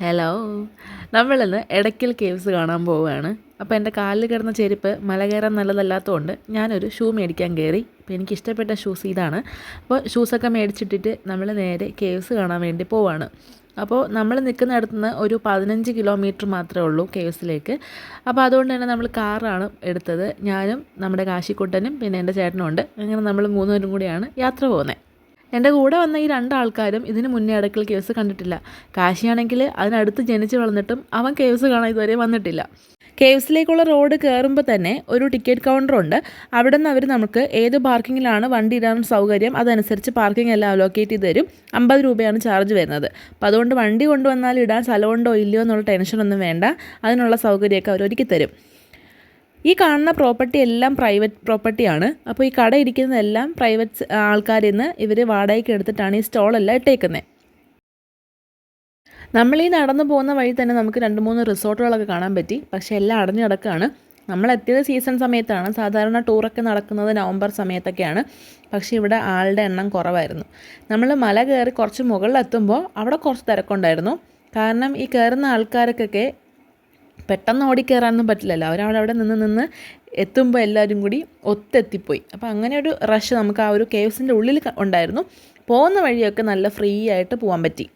Hello നമ്മളിന്ന് Edakkal caves കാണാൻ പോവുകയാണ്. അപ്പോൾ എന്റെ കാലിൽ കിടന്ന ചെരുപ്പ് മല കയറാൻ നല്ലതല്ലാത്തതുകൊണ്ട് ഞാനൊരു ഷൂ മേടിക്കാൻ കയറി അപ്പോൾ എനിക്ക് ഇഷ്ടപ്പെട്ട ഷൂസ് ഇതാണ് അപ്പോൾ ഷൂസൊക്കെ മേടിച്ചിട്ടിട്ട് നമ്മൾ നേരെ കേവ്സ് കാണാൻ വേണ്ടി പോവാണ്. അപ്പോൾ നമ്മൾ നിൽക്കുന്നിടത്ത് നിന്ന് ഒരു പതിനഞ്ച് കിലോമീറ്റർ മാത്രമേ ഉള്ളൂ കേവ്സിലേക്ക് അപ്പോൾ അതുകൊണ്ട് തന്നെ നമ്മൾ കാറാണ് എടുത്തത്. ഞാനും നമ്മുടെ കാശിക്കുട്ടനും പിന്നെ എന്റെ ചേട്ടനും ഉണ്ട്. അങ്ങനെ നമ്മൾ മൂന്നുപേരും കൂടിയാണ് യാത്ര പോകുന്നത് എന്റെ കൂടെ വന്ന ഈ രണ്ടാൾക്കാരും ഇതിന് മുന്നേ അടക്കൽ കേസ് കണ്ടിട്ടില്ല. കാശിയാണെങ്കിൽ അതിനടുത്ത് ജനിച്ച് വളർന്നിട്ടും അവൻ കേവ്സ് കാണാൻ ഇതുവരെ വന്നിട്ടില്ല. കേവ്സിലേക്കുള്ള റോഡ് കയറുമ്പോൾ തന്നെ ഒരു ടിക്കറ്റ് കൗണ്ടറുണ്ട് അവിടെ നിന്ന് അവർ നമുക്ക് ഏത് പാർക്കിങ്ങിലാണ് വണ്ടി ഇടാൻ സൗകര്യം അതനുസരിച്ച് പാർക്കിംഗ് എല്ലാം അലോക്കേറ്റ് ചെയ്ത് തരും. അമ്പത് രൂപയാണ് ചാർജ് വരുന്നത്. അപ്പോൾ അതുകൊണ്ട് വണ്ടി കൊണ്ടുവന്നാൽ ഇടാൻ സ്ഥലമുണ്ടോ ഇല്ലയോ എന്നുള്ള ടെൻഷനൊന്നും വേണ്ട. അതിനുള്ള സൗകര്യമൊക്കെ അവർ ഒരുക്കി തരും. ഈ കാണുന്ന പ്രോപ്പർട്ടി എല്ലാം പ്രൈവറ്റ് പ്രോപ്പർട്ടിയാണ് അപ്പോൾ ഈ കട ഇരിക്കുന്നതെല്ലാം പ്രൈവറ്റ് ആൾക്കാരിൽ നിന്ന് ഇവർ വാടകയ്ക്ക് എടുത്തിട്ടാണ് ഈ സ്റ്റോളെല്ലാം ഇട്ടേക്കുന്നത് നമ്മൾ ഈ നടന്നു പോകുന്ന വഴി തന്നെ നമുക്ക് രണ്ട് മൂന്ന് റിസോർട്ടുകളൊക്കെ കാണാൻ പറ്റി. പക്ഷേ എല്ലാം അടഞ്ഞു കിടക്കുകയാണ് നമ്മൾ എത്തിയത് സീസൺ സമയത്താണ്. സാധാരണ ടൂറൊക്കെ നടക്കുന്നത് നവംബർ സമയത്തൊക്കെയാണ്. പക്ഷേ ഇവിടെ ആളുടെ എണ്ണം കുറവായിരുന്നു. നമ്മൾ മല കയറി കുറച്ച് മുകളിലെത്തുമ്പോൾ അവിടെ കുറച്ച് തിരക്കുണ്ടായിരുന്നു. കാരണം ഈ കയറുന്ന ആൾക്കാർക്കൊക്കെ പെട്ടെന്ന് ഓടിക്കയറാനൊന്നും പറ്റില്ലല്ലോ. അവരവിടെ അവിടെ നിന്ന് നിന്ന് എത്തുമ്പോൾ എല്ലാവരും കൂടി ഒത്തെത്തിപ്പോയി. അപ്പോൾ അങ്ങനെ ഒരു റഷ് നമുക്ക് ആ ഒരു കേവ്സിന്റെ ഉള്ളിൽ ഉണ്ടായിരുന്നു. പോകുന്ന വഴിയൊക്കെ നല്ല ഫ്രീ ആയിട്ട് പോകാൻ പറ്റി.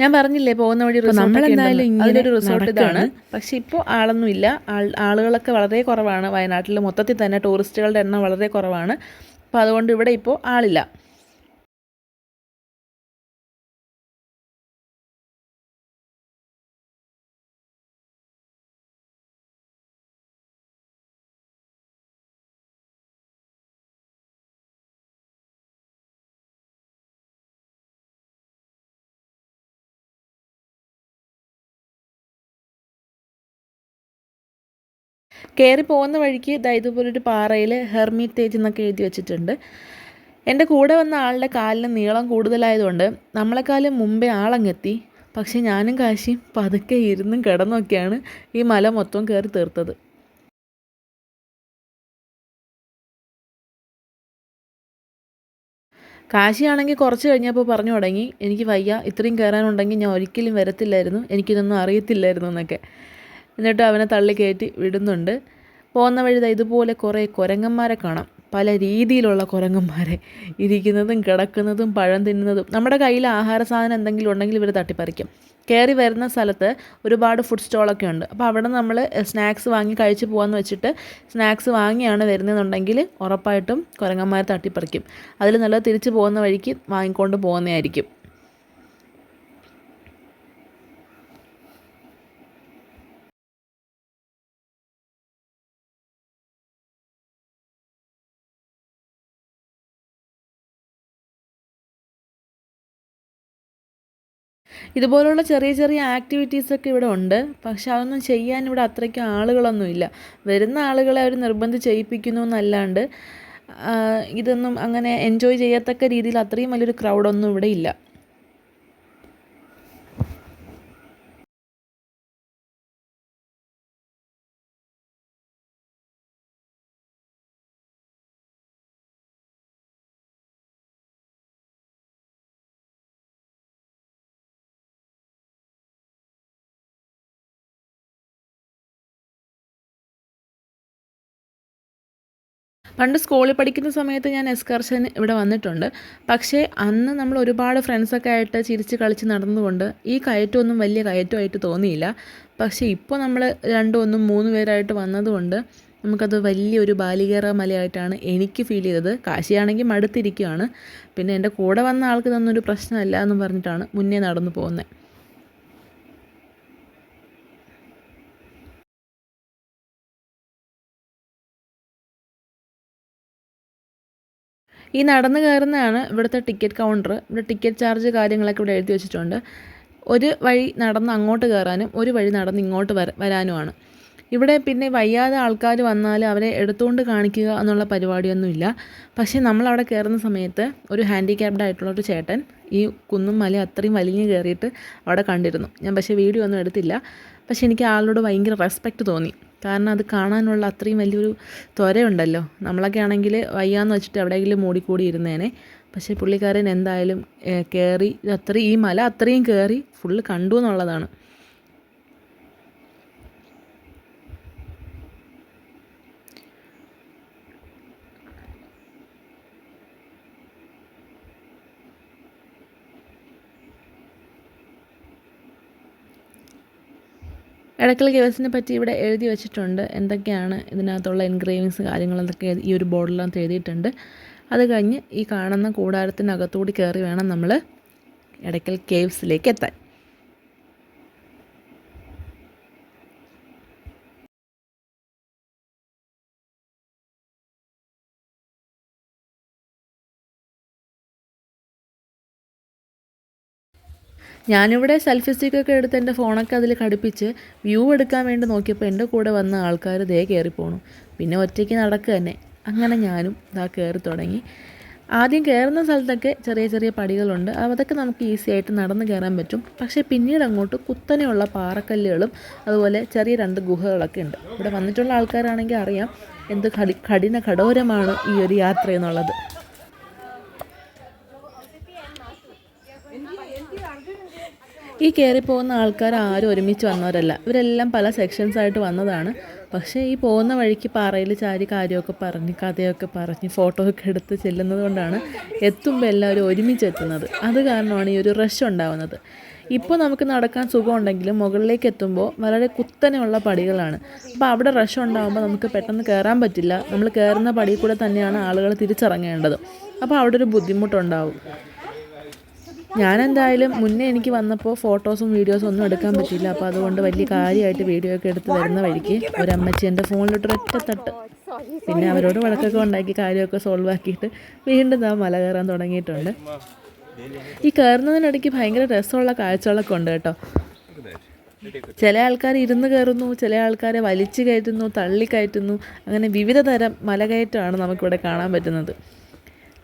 ഞാൻ പറഞ്ഞില്ലേ പോകുന്ന വഴി നമ്മൾ എന്തായാലും ഇങ്ങനെ റിസോർട്ട് ഇതാണ്. പക്ഷെ ഇപ്പോൾ ആളൊന്നും ഇല്ല ആളുകളൊക്കെ വളരെ കുറവാണ് വയനാട്ടിൽ മൊത്തത്തിൽ തന്നെ ടൂറിസ്റ്റുകളുടെ എണ്ണം വളരെ കുറവാണ്. അപ്പോൾ അതുകൊണ്ട് ഇവിടെ ഇപ്പോൾ ആളില്ല. കയറി പോകുന്ന വഴിക്ക് ദാ ഇതുപോലൊരു പാറയിൽ ഹെർമിറ്റേജ് എന്നൊക്കെ എഴുതി വെച്ചിട്ടുണ്ട്. എന്റെ കൂടെ വന്ന ആളുടെ കാലിന് നീളം കൂടുതലായതുകൊണ്ട് നമ്മളെക്കാളും മുമ്പേ ആളങ്ങെത്തി. പക്ഷേ ഞാനും കാശിയും പതുക്കെ ഇരുന്നും കിടന്നൊക്കെയാണ് ഈ മല മൊത്തം കയറി തീർത്തത്. കാശിയാണെങ്കിൽ കുറച്ച് കഴിഞ്ഞപ്പോൾ പറഞ്ഞു തുടങ്ങി എനിക്ക് വയ്യ ഇത്രയും കയറാനുണ്ടെങ്കിൽ ഞാൻ ഒരിക്കലും വരത്തില്ലായിരുന്നു എനിക്കിതൊന്നും അറിയത്തില്ലായിരുന്നു എന്നൊക്കെ. എന്നിട്ട് അവനെ തള്ളി കയറ്റി വിടുന്നുണ്ട്. പോകുന്ന വഴി ഇതുപോലെ കുറേ കുരങ്ങന്മാരെ കാണാം. പല രീതിയിലുള്ള കുരങ്ങന്മാരെ ഇരിക്കുന്നതും കിടക്കുന്നതും പഴം തിന്നുന്നതും. നമ്മുടെ കയ്യിൽ ആഹാര സാധനം എന്തെങ്കിലും ഉണ്ടെങ്കിൽ ഇവർ തട്ടിപ്പറിക്കും. കയറി വരുന്ന സ്ഥലത്ത് ഒരുപാട് ഫുഡ് സ്റ്റോളൊക്കെ ഉണ്ട്. അപ്പോൾ അവിടെ നമ്മൾ സ്നാക്സ് വാങ്ങി കഴിച്ച് പോകാമെന്ന് വെച്ചിട്ട് സ്നാക്സ് വാങ്ങിയാണ് വരുന്നതെന്നുണ്ടെങ്കിൽ ഉറപ്പായിട്ടും കുരങ്ങന്മാർ തട്ടിപ്പറിക്കും. അതിൽ നല്ല തിരിച്ച് പോകുന്ന വഴിക്ക് വാങ്ങിക്കൊണ്ട് പോകുന്നതായിരിക്കും. ഇതുപോലുള്ള ചെറിയ ചെറിയ ആക്ടിവിറ്റീസൊക്കെ ഇവിടെ ഉണ്ട്. പക്ഷെ അതൊന്നും ചെയ്യാൻ ഇവിടെ അത്രയ്ക്ക് ആളുകളൊന്നുമില്ല. വരുന്ന ആളുകളെ അവർ നിർബന്ധം ചെയ്യിപ്പിക്കുന്നു എന്നല്ലാണ്ട് ഇതൊന്നും അങ്ങനെ എൻജോയ് ചെയ്യത്തക്ക രീതിയിൽ അത്രയും വലിയൊരു ക്രൗഡൊന്നും ഇവിടെ ഇല്ല. പണ്ട് സ്കൂളിൽ പഠിക്കുന്ന സമയത്ത് ഞാൻ എസ്കർഷൻ ഇവിടെ വന്നിട്ടുണ്ട്. പക്ഷേ അന്ന് നമ്മൾ ഒരുപാട് ഫ്രണ്ട്സൊക്കെ ആയിട്ട് ചിരിച്ച് കളിച്ച് നടന്നുകൊണ്ട് ഈ കയറ്റമൊന്നും വലിയ കയറ്റമായിട്ട് തോന്നിയില്ല. പക്ഷേ ഇപ്പോൾ നമ്മൾ രണ്ടും ഒന്നും മൂന്ന് പേരായിട്ട് വന്നതുകൊണ്ട് നമുക്കത് വലിയൊരു ബാലികേറ മലയായിട്ടാണ് എനിക്ക് ഫീൽ ചെയ്തത്. കാശിയാണെങ്കിൽ മടുത്തിരിക്കുകയാണ് പിന്നെ എന്റെ കൂടെ വന്ന ആൾക്ക് തന്നൊരു പ്രശ്നമല്ല എന്ന് പറഞ്ഞിട്ടാണ് മുന്നേ നടന്നു പോകുന്നത്. ഈ നടന്ന് കയറുന്നതാണ് ഇവിടുത്തെ ടിക്കറ്റ് കൗണ്ടർ ഇവിടെ ടിക്കറ്റ് ചാർജ് കാര്യങ്ങളൊക്കെ ഇവിടെ എഴുതി വെച്ചിട്ടുണ്ട്. ഒരു വഴി നടന്ന് അങ്ങോട്ട് കയറാനും ഒരു വഴി നടന്ന് ഇങ്ങോട്ട് വര വരാനുമാണ്. ഇവിടെ പിന്നെ വയ്യാതെ ആൾക്കാർ വന്നാൽ അവരെ എടുത്തുകൊണ്ട് കാണിക്കുക എന്നുള്ള പരിപാടിയൊന്നുമില്ല. പക്ഷേ നമ്മളവിടെ കയറുന്ന സമയത്ത് ഒരു ഹാൻഡിക്യാപ്ഡ് ആയിട്ടുള്ള ഒരു ചേട്ടൻ ഈ കുന്നും മല അത്രയും വലിഞ്ഞ് കയറിയിട്ട് അവിടെ കണ്ടിരുന്നു. ഞാൻ പക്ഷേ വീഡിയോ ഒന്നും എടുത്തില്ല. പക്ഷേ എനിക്ക് ആളോട് ഭയങ്കര റെസ്പെക്റ്റ് തോന്നി. കാരണം അത് കാണാനുള്ള അത്രയും വലിയൊരു ത്വരയുണ്ടല്ലോ. നമ്മളൊക്കെ ആണെങ്കിൽ വയ്യാന്ന് വെച്ചിട്ട് എവിടെയെങ്കിലും മൂടിക്കൂടി ഇരുന്നേനെ. പക്ഷേ പുള്ളിക്കാരൻ എന്തായാലും കയറി അത്രയും ഈ മല അത്രയും കയറി ഫുള്ള് കണ്ടു എന്നുള്ളതാണ്. എടക്കൽ കേവ്സിനെ പറ്റി ഇവിടെ എഴുതി വെച്ചിട്ടുണ്ട്. എന്തൊക്കെയാണ് ഇതിനകത്തുള്ള എൻഗ്രേവിങ്സ് കാര്യങ്ങളെന്തൊക്കെ ഈ ഒരു ബോർഡിനകത്ത് എഴുതിയിട്ടുണ്ട്. അത് കഴിഞ്ഞ് ഈ കാണുന്ന കൂടാരത്തിനകത്തുകൂടി കയറി വേണം നമ്മൾ എടക്കൽ കേവ്സിലേക്ക് എത്താൻ. ഞാനിവിടെ സെൽഫി സ്റ്റിക്കൊക്കെ എടുത്ത് എന്റെ ഫോണൊക്കെ അതിൽ ഘടിപ്പിച്ച് വ്യൂ എടുക്കാൻ വേണ്ടി നോക്കിയപ്പോൾ എന്റെ കൂടെ വന്ന ആൾക്കാർ ദേ കയറി പോണു. പിന്നെ ഒറ്റയ്ക്ക് നടക്കുക തന്നെ. അങ്ങനെ ഞാനും ഇതാ കയറി തുടങ്ങി. ആദ്യം കയറുന്ന സ്ഥലത്തൊക്കെ ചെറിയ ചെറിയ പടികളുണ്ട്. അതൊക്കെ നമുക്ക് ഈസി ആയിട്ട് നടന്ന് കയറാൻ പറ്റും. പക്ഷേ പിന്നീട് അങ്ങോട്ട് കുത്തനെയുള്ള പാറക്കല്ലുകളും അതുപോലെ ചെറിയ രണ്ട് ഗുഹകളൊക്കെ ഉണ്ട്. ഇവിടെ വന്നിട്ടുള്ള ആൾക്കാരാണെങ്കിൽ അറിയാം എന്ത് കടി കഠിന കഠോരമാണ് ഈ ഒരു യാത്ര എന്നുള്ളത്. ഈ കയറി പോകുന്ന ആൾക്കാർ ആരും ഒരുമിച്ച് വന്നവരല്ല. ഇവരെല്ലാം പല സെക്ഷൻസ് ആയിട്ട് വന്നതാണ്. പക്ഷേ ഈ പോകുന്ന വഴിക്ക് പാറയിൽ ചാരി കാര്യമൊക്കെ പറഞ്ഞ് കഥയൊക്കെ പറഞ്ഞ് ഫോട്ടോ ഒക്കെ എടുത്ത് ചെല്ലുന്നത് കൊണ്ടാണ് എത്തുമ്പോൾ എല്ലാവരും ഒരുമിച്ച് എത്തുന്നത്. അത് കാരണമാണ് ഈ ഒരു റഷ് ഉണ്ടാകുന്നത് ഇപ്പോൾ നമുക്ക് നടക്കാൻ സുഖമുണ്ടെങ്കിലും മുകളിലേക്ക് എത്തുമ്പോൾ വളരെ കുത്തനെയുള്ള പടികളാണ്. അപ്പോൾ അവിടെ റഷ് ഉണ്ടാകുമ്പോൾ നമുക്ക് പെട്ടെന്ന് കയറാൻ പറ്റില്ല. നമ്മൾ കയറുന്ന പടിയിൽ കൂടെ തന്നെയാണ് ആളുകൾ തിരിച്ചിറങ്ങേണ്ടത്. അപ്പോൾ അവിടെ ഒരു ബുദ്ധിമുട്ടുണ്ടാവും. ഞാനെന്തായാലും മുന്നേ എനിക്ക് വന്നപ്പോൾ ഫോട്ടോസും വീഡിയോസും ഒന്നും എടുക്കാൻ പറ്റിയില്ല. അപ്പോൾ അതുകൊണ്ട് വലിയ കാര്യമായിട്ട് വീഡിയോ ഒക്കെ എടുത്ത് വരുന്ന വഴിക്ക് ഒരമ്മച്ചി എന്റെ ഫോണിലിട്ട് തട്ട് പിന്നെ അവരോട് വഴക്കൊക്കെ ഉണ്ടാക്കി കാര്യമൊക്കെ സോൾവ് ആക്കിയിട്ട് വീണ്ടും ആ മല കയറാൻ തുടങ്ങിയിട്ടുണ്ട്. ഈ കയറുന്നതിനിടയ്ക്ക് ഭയങ്കര രസമുള്ള കാഴ്ചകളൊക്കെ ഉണ്ട് കേട്ടോ. ചില ആൾക്കാർ ഇരുന്ന് കയറുന്നു ചില ആൾക്കാരെ വലിച്ചു കയറ്റുന്നു തള്ളി കയറ്റുന്നു. അങ്ങനെ വിവിധ തരം മലകയറ്റമാണ് നമുക്കിവിടെ കാണാൻ പറ്റുന്നത്.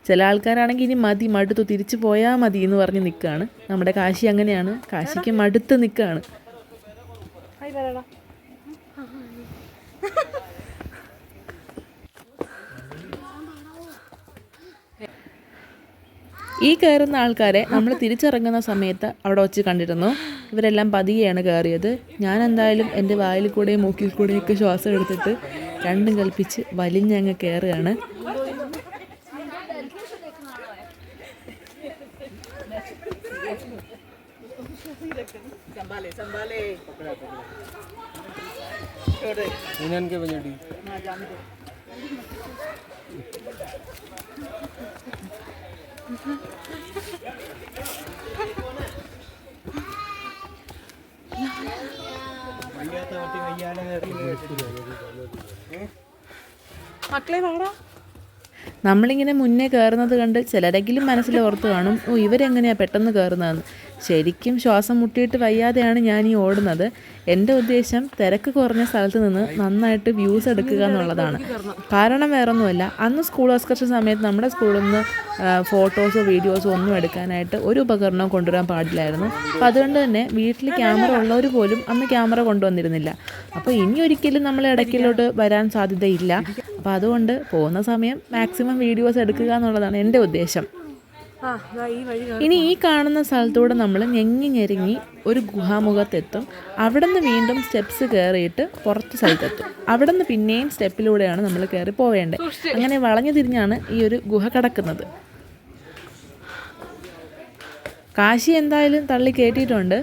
ചില ആൾക്കാരാണെങ്കിൽ ഇനി മതി മടുത്തു തിരിച്ചു പോയാൽ മതി എന്ന് പറഞ്ഞ് നിൽക്കുകയാണ് നമ്മുടെ കാശി അങ്ങനെയാണ്. കാശിക്ക് മടുത്ത് നിൽക്കുകയാണ് ഈ കയറുന്ന ആൾക്കാരെ നമ്മൾ തിരിച്ചിറങ്ങുന്ന സമയത്ത് അവിടെ വച്ച് കണ്ടിരുന്നു. ഇവരെല്ലാം പതിയെയാണ് കയറിയത്. ഞാൻ എന്തായാലും എന്റെ വായിൽ കൂടെയും മൂക്കിൽ കൂടെയൊക്കെ ശ്വാസം എടുത്തിട്ട് രണ്ടും കൽപ്പിച്ച് വലിഞ്ഞങ്ങ് കയറുകയാണ്. संभाले संभाले इन्हनि वञो മക്കളെ വാടാ നമ്മളിങ്ങനെ മുന്നേ കയറുന്നത് കണ്ട് ചിലരെങ്കിലും മനസ്സിൽ ഓർത്ത് കാണും ഓ ഇവരെങ്ങനെയാണ് പെട്ടെന്ന് കയറുന്നതെന്ന് ശരിക്കും ശ്വാസം മുട്ടിയിട്ട് വയ്യാതെയാണ് ഞാൻ ഈ ഓടുന്നത്. എന്റെ ഉദ്ദേശം തിരക്ക് കുറഞ്ഞ സ്ഥലത്ത് നിന്ന് നന്നായിട്ട് വ്യൂസ് എടുക്കുക എന്നുള്ളതാണ്. കാരണം വേറൊന്നുമല്ല അന്ന് സ്കൂൾ എക്സ്കർഷൻ സമയത്ത് നമ്മുടെ സ്കൂളിൽ നിന്ന് ഫോട്ടോസോ വീഡിയോസോ ഒന്നും എടുക്കാനായിട്ട് ഒരു ഉപകരണവും കൊണ്ടുവരാൻ പാടില്ലായിരുന്നു. അപ്പോൾ അതുകൊണ്ട് തന്നെ വീട്ടിൽ ക്യാമറ ഉള്ളവർ പോലും അന്ന് ക്യാമറ കൊണ്ടുവന്നിരുന്നില്ല. അപ്പോൾ ഇനി ഒരിക്കലും നമ്മൾ ഇടയ്ക്കിലോട്ട് വരാൻ സാധ്യതയില്ല. അപ്പോൾ അതുകൊണ്ട് പോകുന്ന സമയം മാക്സിമം വീഡിയോസ് എടുക്കുക എന്നുള്ളതാണ് എന്റെ ഉദ്ദേശം. ഇനി ഈ കാണുന്ന സ്ഥലത്തൂടെ നമ്മൾ ഞെങ്ങി ഞെരുങ്ങി ഒരു ഗുഹാമുഖത്തെത്തും. അവിടെ നിന്ന് വീണ്ടും സ്റ്റെപ്സ് കയറിയിട്ട് പുറത്ത് സ്ഥലത്തെത്തും. അവിടെ നിന്ന് പിന്നെയും സ്റ്റെപ്പിലൂടെയാണ് നമ്മൾ കയറി പോവേണ്ടത്. അങ്ങനെ വളഞ്ഞു തിരിഞ്ഞാണ് ഈ ഒരു ഗുഹ കടക്കുന്നത്. കാശി എന്തായാലും തള്ളി കയറ്റിയിട്ടുണ്ട്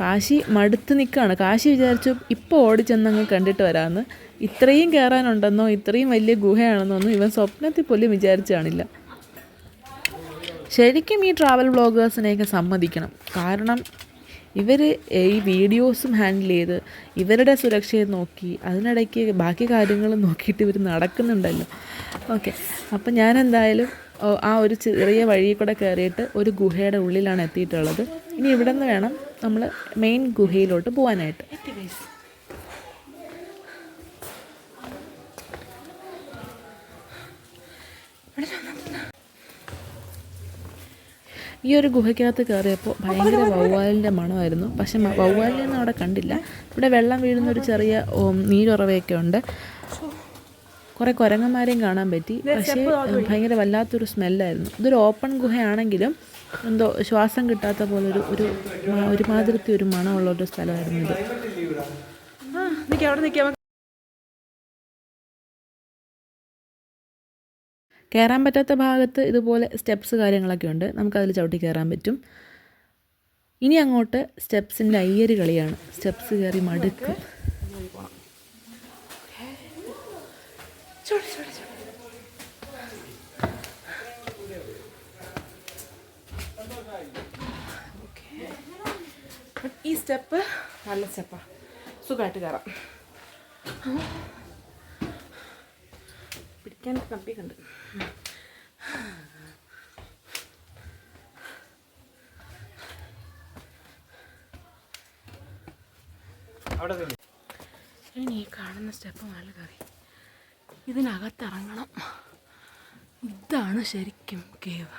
കാശി മടുത്ത് നിൽക്കുകയാണ് കാശി വിചാരിച്ചു ഇപ്പോൾ ഓടിച്ചെന്നങ്ങ് കണ്ടിട്ട് വരാമെന്ന് ഇത്രയും കയറാനുണ്ടെന്നോ ഇത്രയും വലിയ ഗുഹയാണെന്നോ ഒന്നും ഇവൻ സ്വപ്നത്തിൽ പോലും വിചാരിച്ചു കാണില്ല ശരിക്കും ഈ ട്രാവൽ വ്ളോഗേഴ്സിനെയൊക്കെ സമ്മതിക്കണം. കാരണം ഇവർ ഈ വീഡിയോസും ഹാൻഡിൽ ചെയ്ത് ഇവരുടെ സുരക്ഷയെ നോക്കി അതിനിടയ്ക്ക് ബാക്കി കാര്യങ്ങളും നോക്കിയിട്ട് ഇവർ നടക്കുന്നുണ്ടല്ലോ. ഓക്കെ അപ്പം ഞാൻ എന്തായാലും ആ ഒരു ചെറിയ വഴി കൂടെ കയറിയിട്ട് ഒരു ഗുഹയുടെ ഉള്ളിലാണ് എത്തിയിട്ടുള്ളത്. ഇനി ഇവിടെ നിന്ന് വേണം നമ്മൾ മെയിൻ ഗുഹയിലോട്ട് പോകാനായിട്ട് ഈ ഒരു ഗുഹയ്ക്കകത്ത് കയറിയപ്പോൾ ഭയങ്കര വവ്വാലിന്റെ മണമായിരുന്നു. പക്ഷെ വവ്വാലിനൊന്നും അവിടെ കണ്ടില്ല. ഇവിടെ വെള്ളം വീഴുന്ന ഒരു ചെറിയ നീരുറവയൊക്കെ ഉണ്ട്. കുറേ കുരങ്ങന്മാരെയും കാണാൻ പറ്റി. പക്ഷേ ഭയങ്കര വല്ലാത്തൊരു സ്മെല്ലായിരുന്നു. ഇതൊരു ഓപ്പൺ ഗുഹയാണെങ്കിലും എന്തോ ശ്വാസം കിട്ടാത്ത പോലെ ഒരു ഒരു ഒരുമാതിരത്തെ ഒരു മണമുള്ള ഒരു സ്ഥലമായിരുന്നു ഇത്. കയറാൻ പറ്റാത്ത ഭാഗത്ത് ഇതുപോലെ സ്റ്റെപ്സ് കാര്യങ്ങളൊക്കെ ഉണ്ട്. നമുക്കതിൽ ചവിട്ടി കയറാൻ പറ്റും. ഇനി അങ്ങോട്ട് സ്റ്റെപ്സിന്റെ അയ്യര് കളിയാണ്. സ്റ്റെപ്സ് കയറി മടുക്കും. ഈ സ്റ്റെപ്പ് നല്ല സ്റ്റെപ്പാണ് സുഖമായിട്ട് കയറാം പിടിക്കാൻ കമ്പി ഉണ്ട് ഇനി ഈ കാണുന്ന സ്റ്റെപ്പ് നല്ല കറി ഇതിനകത്തിറങ്ങണം. ഇതാണ് ശരിക്കും കേവ്.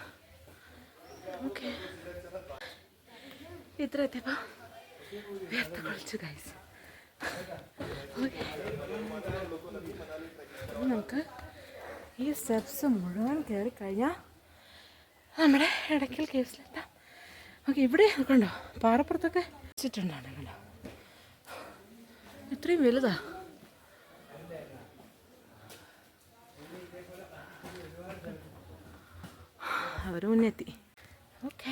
ഓക്കെ. ഇത്ര എത്തിയപ്പോൾ വേർത്ത് കുളിച്ചു ഗൈസ് ഓക്കെ. നമുക്ക് ഈ സ്റ്റെപ്സ് മുഴുവൻ കയറി കഴിഞ്ഞാൽ നമ്മുടെ ഇടയ്ക്കൽ കേസിലെത്താം. ഓക്കെ ഇവിടെ കണ്ടോ? പാറപ്പുറത്തൊക്കെ വെച്ചിട്ടുണ്ടാണ് കണ്ടോ? ഇത്രയും വലുതാ. അവർ മുന്നെത്തി ഓക്കെ.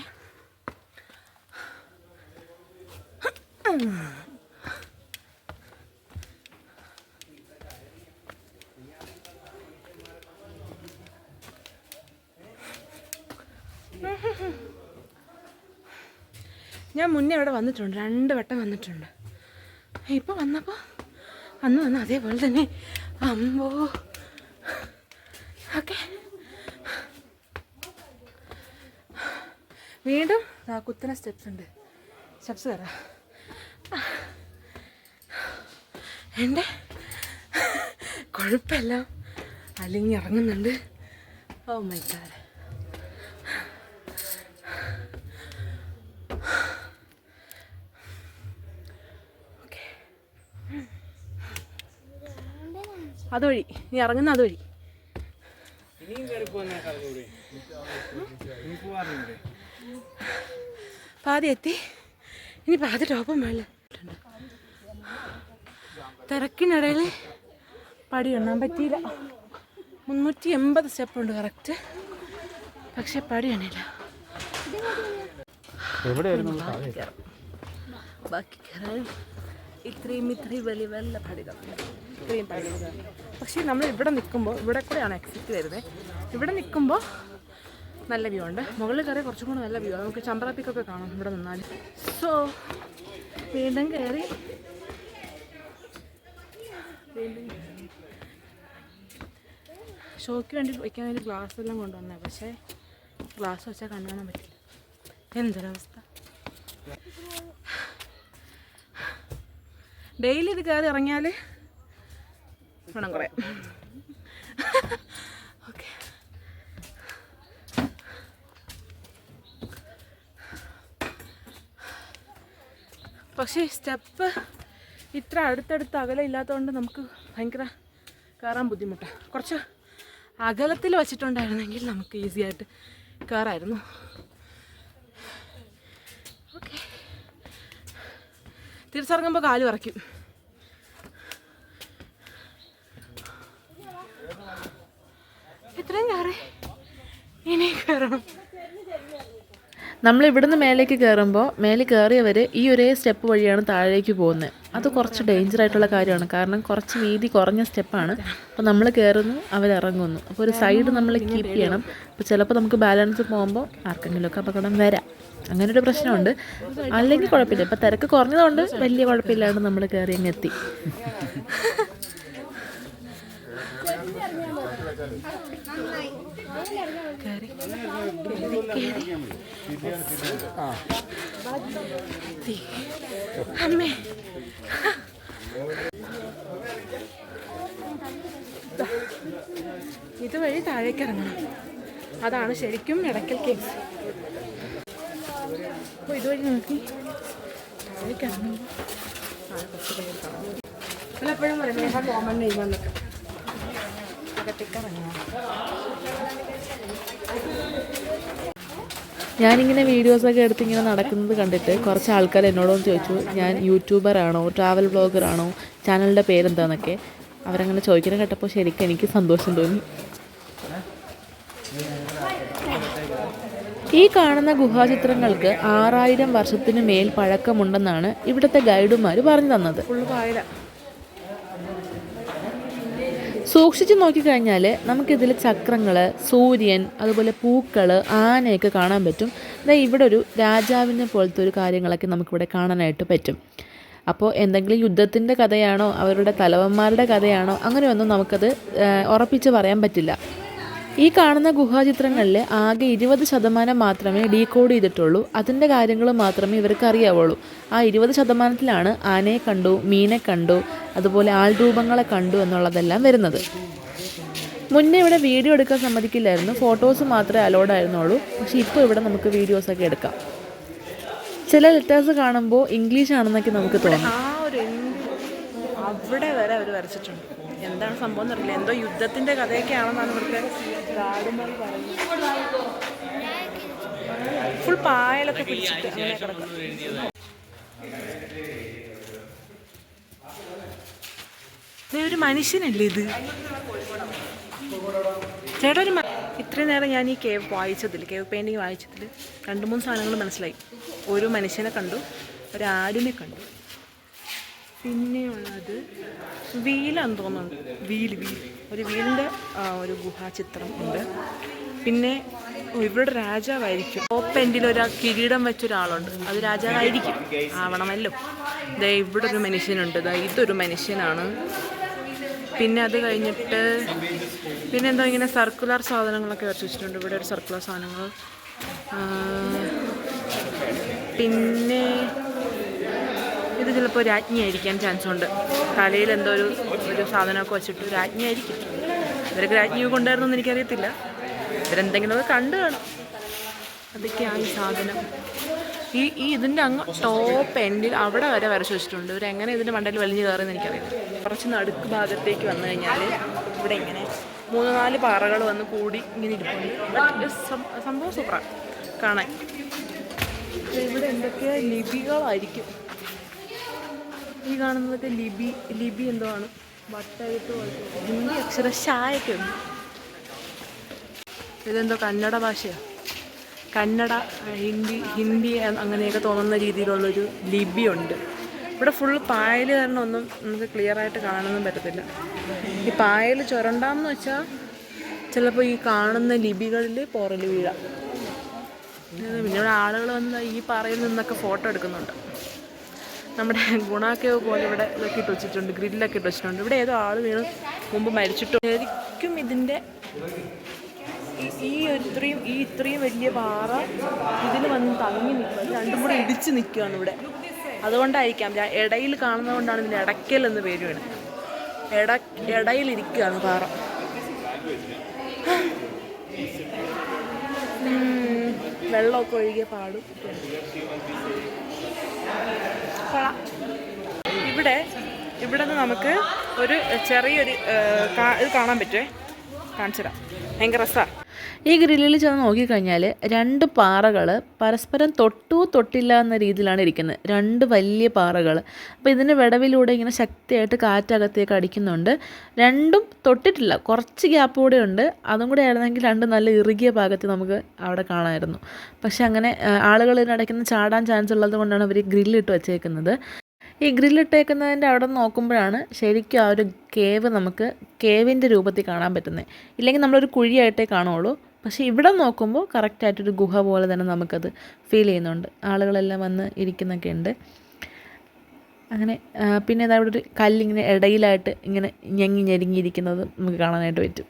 ഞാൻ മുന്നേ അവിടെ വന്നിട്ടുണ്ട് രണ്ട് വട്ടം വന്നിട്ടുണ്ട്. ഇപ്പോൾ വന്നപ്പോൾ അന്ന് വന്ന അതേപോലെ തന്നെ. അമ്പോ. ഓക്കെ. വീണ്ടും ആ കുത്തന സ്റ്റെപ്സ് ഉണ്ട്. സ്റ്റെപ്സ് കയറാം എന്റെ കുഴപ്പമെല്ലാം അല്ലെങ്കിൽ ഇറങ്ങുന്നുണ്ട് ഓ മൈ ഗാഡ് അതുവഴി നീ ഇറങ്ങുന്ന അതുവഴി. ഇനി പാതി എത്തി. ഇനി പാതി ടോപ്പം മേളിൽ തിരക്കിനിടയിൽ പടി എണ്ണാൻ പറ്റിയില്ല. മുന്നൂറ്റി എൺപത് സ്റ്റെപ്പ് ഉണ്ട് കറക്റ്റ് പക്ഷെ പടി എണ്ണില്ല. ബാക്കി കയറാൻ ഇത്രയും ഇത്രയും വലിയ വല്ല പടികൾ. ഇത്രയും പടികൾ. പക്ഷേ നമ്മൾ ഇവിടെ നിൽക്കുമ്പോൾ ഇവിടെ കൂടെയാണ് എക്സിറ്റ് വരുന്നത്. ഇവിടെ നിൽക്കുമ്പോൾ നല്ല വ്യൂ ഉണ്ട്. മുകളിൽ കയറി കുറച്ചും കൂടെ നല്ല വ്യൂ ആണ് നമുക്ക് ചമ്പ്രാപ്പിക്കൊക്കെ കാണാം ഇവിടെ നിന്നാൽ. സോ വീണ്ടും കയറി. ഷോയ്ക്ക് വേണ്ടി വയ്ക്കാൻ വേണ്ടി ഗ്ലാസ് എല്ലാം കൊണ്ടുവന്നേ പക്ഷേ ഗ്ലാസ് വെച്ചാൽ കണ്ണാൻ പറ്റില്ല. എന്തൊരവസ്ഥ. ഡെയിലി ഇത് കയറി ഇറങ്ങിയാൽ ഗുണം കുറയാം. ഓക്കെ പക്ഷേ സ്റ്റെപ്പ് ഇത്ര അടുത്തടുത്ത് അകലം ഇല്ലാത്തതുകൊണ്ട് നമുക്ക് ഭയങ്കര കയറാൻ ബുദ്ധിമുട്ടാണ് കുറച്ച് അകലത്തിൽ വച്ചിട്ടുണ്ടായിരുന്നെങ്കിൽ നമുക്ക് ഈസിയായിട്ട് കയറായിരുന്നു. തിരിച്ചിറങ്ങുമ്പോൾ കാൽ വിറയ്ക്കും ഇത്രയും കയറി. ഇനി കയറണം. നമ്മൾ ഇവിടുന്ന് മേലേക്ക് കയറുമ്പോൾ മേലെ കയറിയവർ ഈ ഒരേ സ്റ്റെപ്പ് വഴിയാണ് താഴേക്ക് പോകുന്നത് അത് കുറച്ച് ഡേഞ്ചർ ആയിട്ടുള്ള കാര്യമാണ്. കാരണം കുറച്ച് വീതി കുറഞ്ഞ സ്റ്റെപ്പാണ്. അപ്പോൾ നമ്മൾ കയറുന്നു അവരിറങ്ങുന്നു. അപ്പോൾ ഒരു സൈഡ് നമ്മൾ കീപ്പ് ചെയ്യണം. അപ്പോൾ ചിലപ്പോൾ നമുക്ക് ബാലൻസ് പോകുമ്പോൾ ആർക്കെങ്കിലുമൊക്കെ അപകടം വരാം. അങ്ങനെ ഒരു പ്രശ്നമുണ്ട് അല്ലെങ്കിൽ കുഴപ്പമില്ല ഇപ്പം തിരക്ക് കുറഞ്ഞതുകൊണ്ട് വലിയ കുഴപ്പമില്ലാണ്ട് നമ്മൾ കയറി അങ്ങ് എത്തി. അമ്മേ. ഇതുവഴി താഴേക്ക് ഇറങ്ങണം അതാണ് ശരിക്കും ഇടയ്ക്കൽ കേസ് ഞാനിങ്ങനെ വീഡിയോസൊക്കെ എടുത്ത് ഇങ്ങനെ നടക്കുന്നത് കണ്ടിട്ട് കുറച്ച് ആൾക്കാർ എന്നോടൊന്ന് ചോദിച്ചു ഞാൻ യൂട്യൂബറാണോ ട്രാവൽ ബ്ലോഗറാണോ ചാനലിന്റെ പേരെന്താന്നൊക്കെ? അവരങ്ങനെ ചോദിക്കുന്നത് കേട്ടപ്പോൾ ശരിക്കും എനിക്ക് സന്തോഷം തോന്നി. ഈ കാണുന്ന ഗുഹാചിത്രങ്ങൾക്ക് ആറായിരം വർഷത്തിന് മേൽ പഴക്കമുണ്ടെന്നാണ് ഇവിടുത്തെ ഗൈഡുമാർ പറഞ്ഞു തന്നത്. സൂക്ഷിച്ചു നോക്കിക്കഴിഞ്ഞാൽ നമുക്കിതിൽ ചക്രങ്ങൾ സൂര്യൻ അതുപോലെ പൂക്കൾ ആനയൊക്കെ കാണാൻ പറ്റും. ദാ ഇവിടെ ഒരു രാജാവിനെ പോലത്തെ ഒരു കാര്യങ്ങളൊക്കെ നമുക്കിവിടെ കാണാനായിട്ട് പറ്റും. അപ്പോൾ എന്തെങ്കിലും യുദ്ധത്തിന്റെ കഥയാണോ അവരുടെ തലവന്മാരുടെ കഥയാണോ അങ്ങനെയൊന്നും നമുക്കത് ഉറപ്പിച്ച് പറയാൻ പറ്റില്ല. ഈ കാണുന്ന ഗുഹാചിത്രങ്ങളിൽ ആകെ ഇരുപത് ശതമാനം മാത്രമേ ഡീകോഡ് ചെയ്തിട്ടുള്ളൂ. അതിന്റെ കാര്യങ്ങൾ മാത്രമേ ഇവർക്ക് അറിയാവുള്ളൂ. ആ ഇരുപത് ശതമാനത്തിലാണ് ആനയെ കണ്ടു മീനെ കണ്ടു അതുപോലെ ആൾ രൂപങ്ങളെ കണ്ടു എന്നുള്ളതെല്ലാം വരുന്നത്. മുന്നേ ഇവിടെ വീഡിയോ എടുക്കാൻ സമ്മതിക്കില്ലായിരുന്നു. ഫോട്ടോസ് മാത്രമേ അലോഡ് ആയിരുന്നുള്ളൂ. പക്ഷേ ഇപ്പോൾ ഇവിടെ നമുക്ക് വീഡിയോസൊക്കെ എടുക്കാം. ചില ലെറ്റേഴ്സ് കാണുമ്പോൾ ഇംഗ്ലീഷ് ആണെന്നൊക്കെ നമുക്ക് തോന്നും. അവിടെ വരെ അവർ വരച്ചിട്ടുണ്ട്. എന്താണ് സംഭവം എന്നറിയില്ല എന്തോ യുദ്ധത്തിന്റെ കഥയൊക്കെ ആണെന്നാണ് ഇവിടുത്തെ ഗാർഡുമാർ പറയുന്നത്. ഫുൾ പായലൊക്കെ പിടിച്ചിട്ട് അങ്ങനെ കിടക്കും ഒരു മനുഷ്യനല്ലേ ഇത്? ചേട്ടാ ഒരു ഇത്രയും നേരം ഞാൻ ഈ കേവ് വായിച്ചതിൽ കേവ് പെയിന്റിങ് വായിച്ചതിൽ രണ്ട് മൂന്ന് സാധനങ്ങൾ മനസ്സിലായി. ഒരു മനുഷ്യനെ കണ്ടു ഒരാടിനെ കണ്ടു. പിന്നെയുള്ളത് വീലാന്ന് തോന്നുന്നുണ്ട് വീൽ വീൽ ഒരു വീലിന്റെ ഒരു ഗുഹാചിത്രം ഉണ്ട്. പിന്നെ ഇവരുടെ രാജാവായിരിക്കും. ഓപ്പൻഡിൽ ഒരു കിരീടം വെച്ചൊരാളുണ്ട്. അത് രാജാവായിരിക്കും. ആവണമല്ലോ. ദേ ഇവിടെ ഒരു മനുഷ്യനുണ്ട്. ദാ ഇതൊരു മനുഷ്യനാണ്. പിന്നെ അത് കഴിഞ്ഞിട്ട് പിന്നെ എന്തോ ഇങ്ങനെ സർക്കുലർ സാധനങ്ങളൊക്കെ വരച്ചിട്ടുണ്ട് ഇവിടെ ഒരു സർക്കുലർ സാധനങ്ങൾ. പിന്നെ ഇത് ചിലപ്പോൾ രാജ്ഞിയായിരിക്കാൻ ചാൻസ് ഉണ്ട് തലയിൽ എന്തോ ഒരു ഒരു സാധനമൊക്കെ വെച്ചിട്ട് രാജ്ഞിയായിരിക്കും ഇവരൊക്കെ രാജ്ഞി കൊണ്ടുവരണമെന്ന് എനിക്കറിയത്തില്ല. ഇവരെന്തെങ്കിലുമൊക്കെ കണ്ടു കാണും. അതൊക്കെയാണ് ഈ സാധനം. ഈ ഈ ഇതിന്റെ അങ്ങ് ടോപ്പ് എൻഡിൽ അവിടെ വരെ വരച്ച് വെച്ചിട്ടുണ്ട്. ഇവരെങ്ങനെ ഇതിന്റെ മണ്ടയിൽ വലിഞ്ഞു കയറുമെന്ന് എനിക്കറിയില്ല കുറച്ച് നടുക്ക് ഭാഗത്തേക്ക് വന്നു കഴിഞ്ഞാൽ ഇവിടെ ഇങ്ങനെ മൂന്ന് നാല് പാറകൾ വന്ന് കൂടി ഇങ്ങനെ ഇരിപ്പുണ്ട്. സംഭവം സൂപ്പറാണ് കാണാൻ. ഇവിടെ എന്തൊക്കെയോ ലിപികളായിരിക്കും. ഈ കാണുന്നതൊക്കെ ലിബി ലിബി എന്തോ ആണ്. വട്ടായിട്ട് ഹിന്ദി ഹിന്ദി അക്ഷരശായൊക്കെ ഉണ്ട്. ഇതെന്തോ കന്നഡ ഭാഷയാണ് കന്നഡ ഹിന്ദി ഹിന്ദി അങ്ങനെയൊക്കെ തോന്നുന്ന രീതിയിലുള്ളൊരു ലിപിയുണ്ട് ഇവിടെ ഫുൾ പായൽ കാരണം ഒന്നും നമുക്ക് ക്ലിയർ ആയിട്ട് കാണാനൊന്നും പറ്റത്തില്ല. ഈ പായൽ ചുരണ്ടാന്ന് വെച്ചാൽ ചിലപ്പോൾ ഈ കാണുന്ന ലിപികളിൽ പോറൽ വീഴാം. പിന്നെ ഇവിടെ ആളുകൾ വന്ന് ഈ പാറയിൽ നിന്നൊക്കെ ഫോട്ടോ എടുക്കുന്നുണ്ട്. നമ്മുടെ ഗുണാക്കേവ് പോലെ ഇവിടെ ഇതൊക്കെ ഇട്ട് വെച്ചിട്ടുണ്ട് ഗ്രില്ലൊക്കെ ഇട്ട് വെച്ചിട്ടുണ്ട്. ഇവിടെ ഏതോ ആൾ വീണ് മുമ്പ് മരിച്ചിട്ടുണ്ട് ശരിക്കും ഇതിന്റെ ഈ- ഇത്രയും ഈ ഇത്രയും വലിയ പാറ ഇതിൽ വന്ന് തങ്ങി നിൽക്കുക രണ്ടും കൂടെ ഇടിച്ച് നിൽക്കുകയാണ് ഇവിടെ. അതുകൊണ്ടായിരിക്കാം ഇടയിൽ കാണുന്നതുകൊണ്ടാണ് ഇതിന് ഇടയ്ക്കൽ എന്ന് പേര് വേണം ഇട ഇടയിലിരിക്കുകയാണ് പാറ. വെള്ളമൊക്കെ ഒഴുകിയ പാടും. ഇവിടെ ഇവിടെ നിന്ന് നമുക്ക് ഒരു ചെറിയൊരു ഇത് കാണാൻ പറ്റുമേ കാണിച്ചു തരാം ഭയങ്കര രസമാണ് ഈ ഗ്രില്ലിൽ ചെന്ന് നോക്കിക്കഴിഞ്ഞാൽ രണ്ട് പാറകൾ പരസ്പരം തൊട്ടു തൊട്ടില്ല എന്ന രീതിയിലാണ് ഇരിക്കുന്നത്. രണ്ട് വലിയ പാറകൾ അപ്പോൾ ഇതിന്റെ വിടവിലൂടെ ഇങ്ങനെ ശക്തിയായിട്ട് കാറ്റകത്തേക്ക് അടിക്കുന്നുണ്ട്. രണ്ടും തൊട്ടിട്ടില്ല. കുറച്ച് ഗ്യാപ്പ് കൂടെ ഉണ്ട്. അതും കൂടെ ആയിരുന്നെങ്കിൽ രണ്ട് നല്ല ഇറുകിയ ഭാഗത്ത് നമുക്ക് അവിടെ കാണാമായിരുന്നു. പക്ഷെ അങ്ങനെ ആളുകൾ ഇതിനിടയ്ക്കുന്ന ചാടാൻ ചാൻസ് ഉള്ളത് കൊണ്ടാണ് അവർ ഗ്രില്ലിട്ട് വെച്ചേക്കുന്നത്. ഈ ഗ്രില്ലിട്ടേക്കുന്നതിന്റെ അവിടെ നോക്കുമ്പോഴാണ് ശരിക്കും ആ ഒരു കേവ് നമുക്ക് കേവിന്റെ രൂപത്തിൽ കാണാൻ പറ്റുന്നത്. ഇല്ലെങ്കിൽ നമ്മളൊരു കുഴിയായിട്ടേ കാണുള്ളൂ പക്ഷേ ഇവിടെ നോക്കുമ്പോൾ കറക്റ്റായിട്ടൊരു ഗുഹ പോലെ തന്നെ നമുക്കത് ഫീൽ ചെയ്യുന്നുണ്ട്. ആളുകളെല്ലാം വന്ന് ഇരിക്കുന്നൊക്കെ ഉണ്ട്. അങ്ങനെ പിന്നെ ഇതാ ഇവിടെ ഒരു കല്ലിങ്ങനെ ഇടയിലായിട്ട് ഇങ്ങനെ ഞെങ്ങി ഞെരുങ്ങിയിരിക്കുന്നത് നമുക്ക് കാണാനായിട്ട് പറ്റും.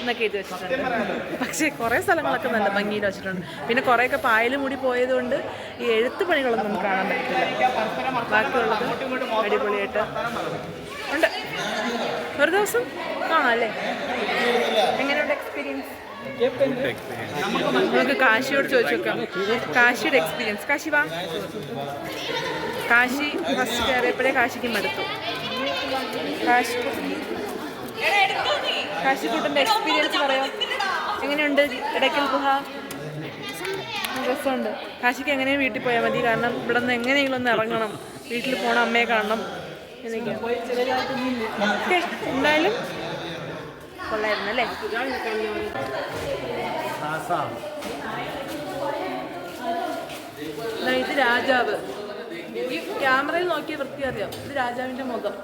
എന്നൊക്കെ എഴുതി വെച്ചിട്ടുണ്ട്. പക്ഷേ കുറേ സ്ഥലങ്ങളൊക്കെ നല്ല ഭംഗിയിൽ വെച്ചിട്ടുണ്ട്. പിന്നെ കുറേയൊക്കെ പായൽ മൂടി പോയതുകൊണ്ട് ഈ എഴുത്ത് പണികളൊന്നും നമുക്ക് കാണാൻ പറ്റില്ല ബാക്കിയുള്ളത് അടിപൊളിയായിട്ട്. ഉണ്ട്. ഒരു ദിവസം കാണാം അല്ലേ? എങ്ങനെയുണ്ട് എക്സ്പീരിയൻസ് നമുക്ക് കാശിയോട് ചോദിച്ചു നോക്കാം. കാശിയുടെ എക്സ്പീരിയൻസ് കാശി വാ. കാശി ഫസ്റ്റ് കയറിയപ്പോഴേ കാശിക്ക് മടുത്തു. കാശി കാശിക്കുട്ടന്റെ എക്സ്പീരിയൻസ് പറയാം. എങ്ങനെയുണ്ട്? ഇടയ്ക്കൽ ഗുഹ? രസമുണ്ട്. കാശിക്ക് എങ്ങനെയും വീട്ടിൽ പോയാൽ മതി? കാരണം ഇവിടെ നിന്ന് എങ്ങനെയെങ്കിലും ഒന്ന് ഇറങ്ങണം. വീട്ടിൽ പോണ അമ്മയെ കാണണം. ഓക്കെ എന്തായാലും കൊള്ളായിരുന്നു അല്ലേ? ഇത് രാജാവ്. ഈ ക്യാമറയിൽ നോക്കിയ വൃത്തി അറിയാം. ഇത് രാജാവിന്റെ മുഖം.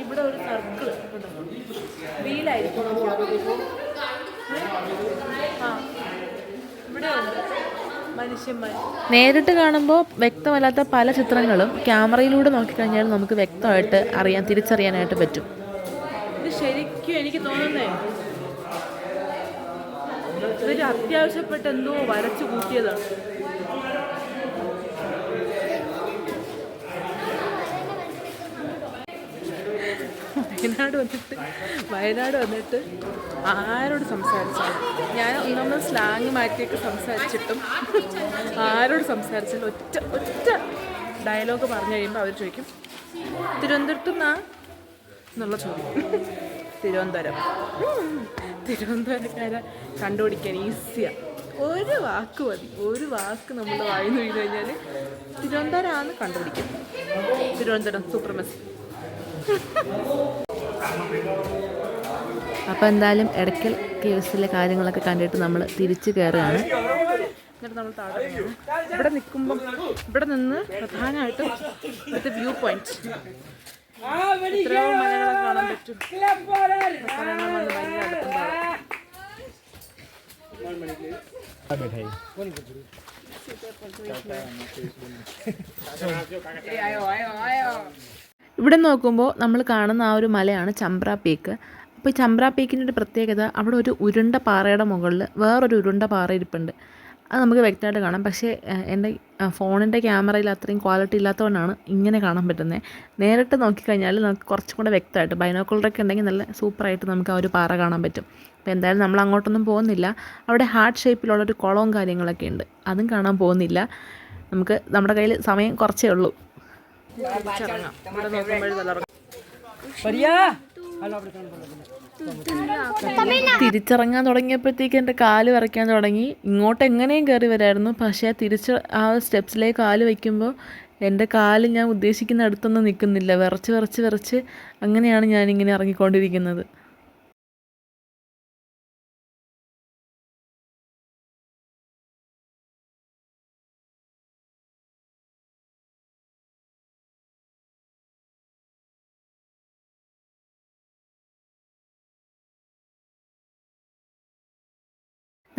ഇവിടെ ഒരു സർക്കിൾ വീലായിരിക്കും. ആ ഇവിടെ ഉണ്ട്. മനുഷ്യന്മാർ നേരിട്ട് കാണുമ്പോൾ വ്യക്തമല്ലാത്ത പല ചിത്രങ്ങളും ക്യാമറയിലൂടെ നോക്കിക്കഴിഞ്ഞാൽ നമുക്ക് വ്യക്തമായിട്ട് അറിയാൻ തിരിച്ചറിയാനായിട്ട് പറ്റും. ഇത് ശരിക്കും എനിക്ക് തോന്നുന്നേ ഇതൊരു അത്യാവശ്യപ്പെട്ട് എന്തോ വരച്ചു കൂട്ടിയതാണ്. വയനാട് വന്നിട്ട് വയനാട് വന്നിട്ട് ആരോട് സംസാരിച്ചാലും ഞാൻ ഒന്നാമത് സ്ലാങ് മാറ്റിയൊക്കെ സംസാരിച്ചിട്ടും ആരോട് സംസാരിച്ചാലും ഒറ്റ ഒറ്റ ഡയലോഗ് പറഞ്ഞു കഴിയുമ്പോൾ അവർ ചോദിക്കും തിരുവനന്തപുരത്ത് നിന്നാ? എന്നുള്ള ചോദ്യം. തിരുവനന്തപുരം. തിരുവനന്തപുരക്കാരെ കണ്ടുപിടിക്കാൻ ഈസിയാണ് ഒരു വാക്ക് മതി. ഒരു വാക്ക് നമ്മൾ വായിന്ന് വീണ് കഴിഞ്ഞാൽ തിരുവനന്തപുരമാണ് കണ്ടുപിടിക്കും. തിരുവനന്തപുരം സൂപ്രമസി അപ്പോൾ എന്തായാലും ഇടയ്ക്കൽ കേസിലെ കാര്യങ്ങളൊക്കെ കണ്ടിട്ട് നമ്മൾ തിരിച്ചു കയറുകയാണ് എന്നിട്ട് നമ്മൾ താഴെ. ഇവിടെ നിൽക്കുമ്പം ഇവിടെ നിന്ന് പ്രധാനമായിട്ടും ഇവിടുത്തെ വ്യൂ പോയിന്റ് എത്രയോ മലകളൊക്കെ കാണാൻ പറ്റും. സ്ഥലങ്ങൾ വന്ന് ഭയങ്കര അടുത്തുണ്ടാവും ഇവിടെ നോക്കുമ്പോൾ നമ്മൾ കാണുന്ന ആ ഒരു മലയാണ് ചമ്പ്ര പീക്ക്. അപ്പോൾ ചമ്പ്ര പീക്കിന്റെ ഒരു പ്രത്യേകത അവിടെ ഒരു ഉരുണ്ട പാറയുടെ മുകളിൽ വേറൊരു ഉരുണ്ട പാറ ഇരിപ്പുണ്ട്. അത് നമുക്ക് വ്യക്തമായിട്ട് കാണാം. പക്ഷേ എന്റെ ഫോണിന്റെ ക്യാമറയിൽ അത്രയും ക്വാളിറ്റി ഇല്ലാത്തതുകൊണ്ടാണ് ഇങ്ങനെ കാണാൻ പറ്റുന്നത് നേരിട്ട് നോക്കിക്കഴിഞ്ഞാൽ നമുക്ക് കുറച്ചും കൂടെ വ്യക്തമായിട്ട് ബൈനോക്കുളറൊക്കെ ഉണ്ടെങ്കിൽ നല്ല സൂപ്പറായിട്ട് നമുക്ക് ആ ഒരു പാറ കാണാൻ പറ്റും. അപ്പോൾ എന്തായാലും നമ്മൾ അങ്ങോട്ടൊന്നും പോകുന്നില്ല. അവിടെ ഹാർട്ട് ഷേപ്പിലുള്ളൊരു കുളവും കാര്യങ്ങളൊക്കെ ഉണ്ട്. അതും കാണാൻ പോകുന്നില്ല. നമുക്ക് നമ്മുടെ കയ്യിൽ സമയം കുറച്ചേ ഉള്ളൂ. തിരിച്ചിറങ്ങാൻ തുടങ്ങിയപ്പോഴത്തേക്ക് എന്റെ കാൽ വരയ്ക്കാൻ തുടങ്ങി. ഇങ്ങോട്ട് എങ്ങനെയും കയറി വരായിരുന്നു. പക്ഷേ തിരിച്ച് ആ സ്റ്റെപ്സിലേക്ക് കാൽ വയ്ക്കുമ്പോൾ എന്റെ കാൽ ഞാൻ ഉദ്ദേശിക്കുന്ന അടുത്തൊന്നും നിൽക്കുന്നില്ല. വിറച്ച് വിറച്ച് വിറച്ച് അങ്ങനെയാണ് ഞാനിങ്ങനെ ഇറങ്ങിക്കൊണ്ടിരിക്കുന്നത്.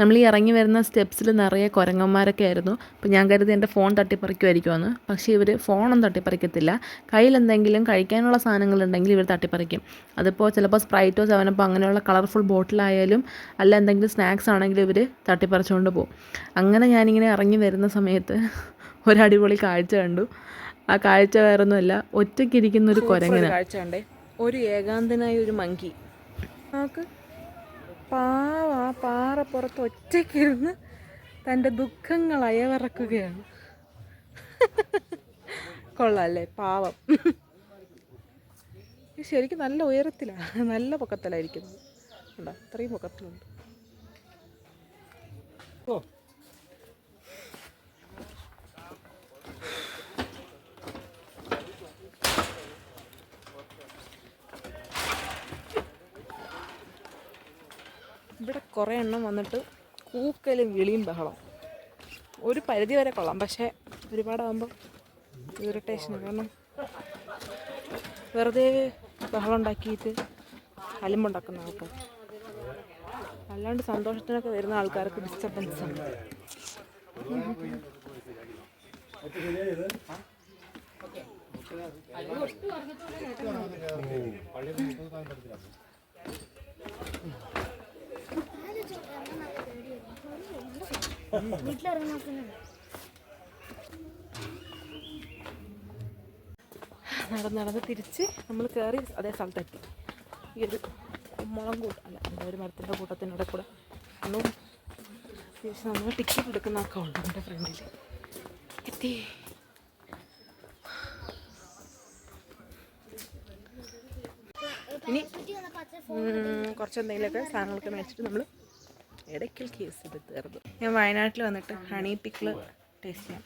നമ്മൾ ഈ ഇറങ്ങി വരുന്ന സ്റ്റെപ്സിൽ നിറയെ കുരങ്ങന്മാരൊക്കെ ആയിരുന്നു. അപ്പോൾ ഞാൻ കരുതി എന്റെ ഫോൺ തട്ടിപ്പറിക്കുമായിരിക്കുമെന്ന് പക്ഷേ ഇവർ ഫോണൊന്നും തട്ടിപ്പറിക്കത്തില്ല. കയ്യിൽ എന്തെങ്കിലും കഴിക്കാനുള്ള സാധനങ്ങളുണ്ടെങ്കിൽ ഇവർ തട്ടിപ്പറിക്കും. അതിപ്പോൾ ചിലപ്പോൾ സ്പ്രൈറ്റോ സെവനപ്പോൾ അങ്ങനെയുള്ള കളർഫുൾ ബോട്ടിലായാലും അല്ല എന്തെങ്കിലും സ്നാക്സ് ആണെങ്കിലും ഇവർ തട്ടിപ്പറിച്ചുകൊണ്ട് പോകും അങ്ങനെ ഞാനിങ്ങനെ ഇറങ്ങി വരുന്ന സമയത്ത് ഒരടിപൊളി കാഴ്ച കണ്ടു. ആ കാഴ്ച വേറൊന്നുമല്ല ഒറ്റയ്ക്കിരിക്കുന്ന ഒരു ഒരു കുരങ്ങന. കാഴ്ച കണ്ടേ. ഒരു ഏകാന്തനായ ഒരു മങ്കി. നോക്ക് പാവ ആ പാറപ്പുറത്ത് ഒറ്റയ്ക്കിരുന്ന് തന്റെ ദുഃഖങ്ങൾ അയവിറക്കുകയാണ് കൊള്ളാല്ലേ? പാവം. ശരിക്കും നല്ല ഉയരത്തിലാണ്. നല്ല പൊക്കത്തിലായിരിക്കുന്നത്. ഉണ്ടോ അത്രയും പൊക്കത്തിലുണ്ട്. ഇവിടെ കുറേ എണ്ണം വന്നിട്ട് കൂക്കലും വിളിയും ബഹളം ഒരു പരിധി വരെ കൊള്ളാം. പക്ഷേ ഒരുപാടാകുമ്പോൾ ഇറിറ്റേഷൻ കാരണം വെറുതെ ബഹളം ഉണ്ടാക്കിയിട്ട് അലിമ്പുണ്ടാക്കുന്ന ആൾക്കാർ. അല്ലാണ്ട് സന്തോഷത്തിനൊക്കെ വരുന്ന ആൾക്കാർക്ക് ഡിസ്റ്റർബൻസ് ആണ്. നടന്ന് നടന്ന് തിരിച്ച് നമ്മൾ കയറി അതേ സ്ഥലത്തെത്തി. ഈ ഒരു കുമ്മളം കൂട്ട അല്ല എന്താ ഒരു മരത്തിന്റെ കൂട്ടത്തിനൂടെ കൂടെ ഒന്നും തിരിച്ച് നമ്മൾ ടിക്കറ്റ് എടുക്കുന്നൊക്കെ ഉണ്ട് എന്റെ ഫ്രണ്ടിൽ എത്തി. ഇനി കുറച്ച് എന്തെങ്കിലുമൊക്കെ സാധനങ്ങളൊക്കെ മേടിച്ചിട്ട് നമ്മൾ ഇടയ്ക്കൽ കേസ് തീർന്നു. ഞാൻ വയനാട്ടിൽ വന്നിട്ട് ഹണി പിക്കിൾ ടേസ്റ്റ് ചെയ്യാം.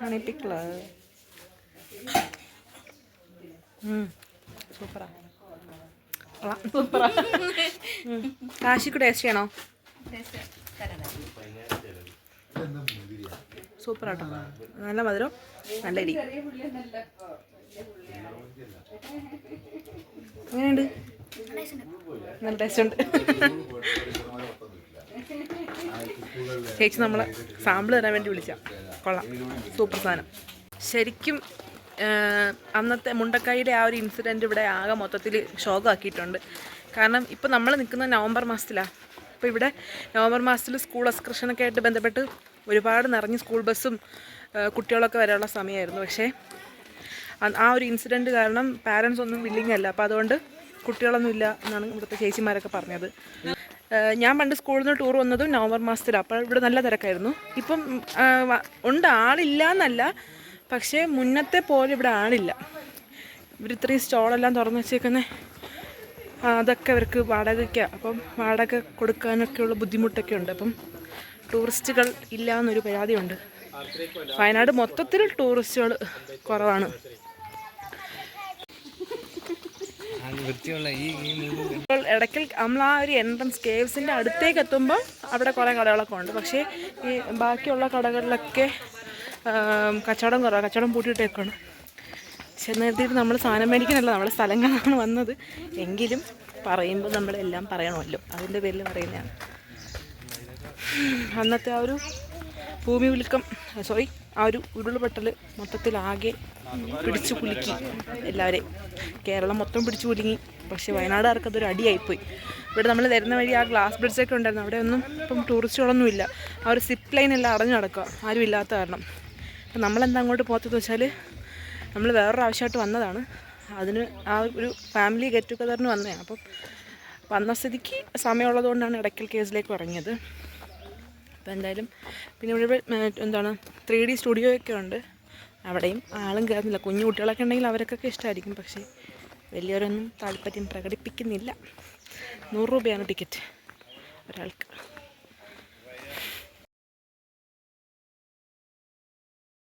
ഹണി പിക്കിൾ സൂപ്പറാ. സൂപ്പറാ. കാശിക്ക് ടേസ്റ്റ് ചെയ്യണോ? സൂപ്പറാട്ടോ. നല്ല മധുരം. നല്ല എരി എങ്ങനെയുണ്ട്? നല്ല ടേസ്റ്റ് ഉണ്ട്. ചേച്ചി നമ്മൾ സാമ്പിൾ തരാൻ വേണ്ടി വിളിച്ച. കൊള്ളാം. സൂപ്പർ സാധനം. ശരിക്കും അന്നത്തെ മുണ്ടക്കായിയുടെ ആ ഒരു ഇൻസിഡന്റ് ഇവിടെ ആകെ മൊത്തത്തിൽ ഷോക്കാക്കിയിട്ടുണ്ട് കാരണം ഇപ്പോൾ നമ്മൾ നിൽക്കുന്ന നവംബർ മാസത്തിലാണ് അപ്പോൾ ഇവിടെ നവംബർ മാസത്തിൽ സ്കൂൾ എക്സ്കർഷനൊക്കെ ആയിട്ട് ബന്ധപ്പെട്ട് ഒരുപാട് നിറഞ്ഞ് സ്കൂൾ ബസ്സും കുട്ടികളൊക്കെ വരാനുള്ള സമയമായിരുന്നു പക്ഷേ ആ ഒരു ഇൻസിഡന്റ് കാരണം പാരൻസ് ഒന്നും വില്ലിങ് അല്ല. അപ്പോൾ അതുകൊണ്ട് കുട്ടികളൊന്നും ഇല്ല എന്നാണ് ഇവിടുത്തെ ചേച്ചിമാരൊക്കെ പറഞ്ഞത്. ഞാൻ പണ്ട് സ്കൂളിൽ നിന്ന് ടൂർ വന്നതും നവംബർ മാസത്തിലാണ് അപ്പോൾ ഇവിടെ നല്ല തിരക്കായിരുന്നു. ഇപ്പം ഉണ്ട് ആളില്ല എന്നല്ല പക്ഷേ മുന്നത്തെ പോലെ ഇവിടെ ആളില്ല. ഇവർ ഇത്രയും സ്റ്റോളെല്ലാം തുറന്ന് വെച്ചേക്കുന്നത് അതൊക്കെ അവർക്ക് വാടകയ്ക്കാണ് അപ്പം വാടക കൊടുക്കാനൊക്കെയുള്ള ബുദ്ധിമുട്ടൊക്കെ ഉണ്ട്. അപ്പം ടൂറിസ്റ്റുകൾ ഇല്ല എന്നൊരു പരാതിയുണ്ട്. വയനാട് മൊത്തത്തിൽ ടൂറിസ്റ്റുകൾ കുറവാണ് വൃത്തിയുള്ള ഈ ഈ മൂന്ന് ഇടയ്ക്കൽ നമ്മൾ ആ ഒരു എൻട്രൻസ് കേവ്സിന്റെ അടുത്തേക്ക് എത്തുമ്പോൾ അവിടെ കുറേ കടകളൊക്കെ ഉണ്ട്. പക്ഷേ ഈ ബാക്കിയുള്ള കടകളിലൊക്കെ കച്ചവടം കുറവാണ് കച്ചവടം പൂട്ടിയിട്ടേക്കാണ്. ചെന്നെത്തിയിട്ട് നമ്മൾ സാധനം മേടിക്കാനല്ല നമ്മുടെ സ്ഥലങ്ങളാണ് വന്നത്. എങ്കിലും പറയുമ്പോൾ നമ്മളെല്ലാം പറയണമല്ലോ. അതിന്റെ പേരിൽ പറയുന്നതാണ്. അന്നത്തെ ആ ഒരു ഭൂമി ഉലുക്കം സോറി ആ ഒരു ഉരുൾപൊട്ടൽ മൊത്തത്തിലാകെ പിടിച്ചു കുലുക്കി. എല്ലാവരെയും. കേരളം മൊത്തം പിടിച്ചു കുലുങ്ങി. പക്ഷേ വയനാടുകാർക്ക് അതൊരു അടിയായിപ്പോയി. ഇവിടെ നമ്മൾ വരുന്ന വഴി ആ ഗ്ലാസ് ബ്രിഡ്ജൊക്കെ ഉണ്ടായിരുന്നു. അവിടെ ഒന്നും ഇപ്പം ടൂറിസ്റ്റുകളൊന്നും ഇല്ല. ആ ഒരു സിപ്പ് ലൈൻ എല്ലാം അടഞ്ഞു നടക്കുക. ആരും ഇല്ലാത്ത കാരണം. അപ്പം നമ്മളെന്താ അങ്ങോട്ട് പോകത്തെന്ന് വെച്ചാൽ നമ്മൾ വേറൊരു ആവശ്യമായിട്ട് വന്നതാണ്. അതിന് ആ ഒരു ഫാമിലി ഗെറ്റ് ടുഗദറിന് വന്നതാണ്. അപ്പം വന്ന സ്ഥിതിക്ക് സമയമുള്ളതുകൊണ്ടാണ് ഇടയ്ക്കൽ കേസിലേക്ക് ഇറങ്ങിയത്. അപ്പോൾ എന്തായാലും പിന്നെ ഇവിടെ എന്താണ് ത്രീ ഡി സ്റ്റുഡിയോ ഒക്കെ ഉണ്ട്. അവിടെയും ആളും കയറുന്നില്ല. കുഞ്ഞു കുട്ടികളൊക്കെ ഉണ്ടെങ്കിൽ അവർക്കൊക്കെ ഇഷ്ടമായിരിക്കും. പക്ഷേ വലിയവരൊന്നും താല്പര്യം പ്രകടിപ്പിക്കുന്നില്ല. നൂറ് രൂപയാണ് ടിക്കറ്റ് ഒരാൾക്ക്.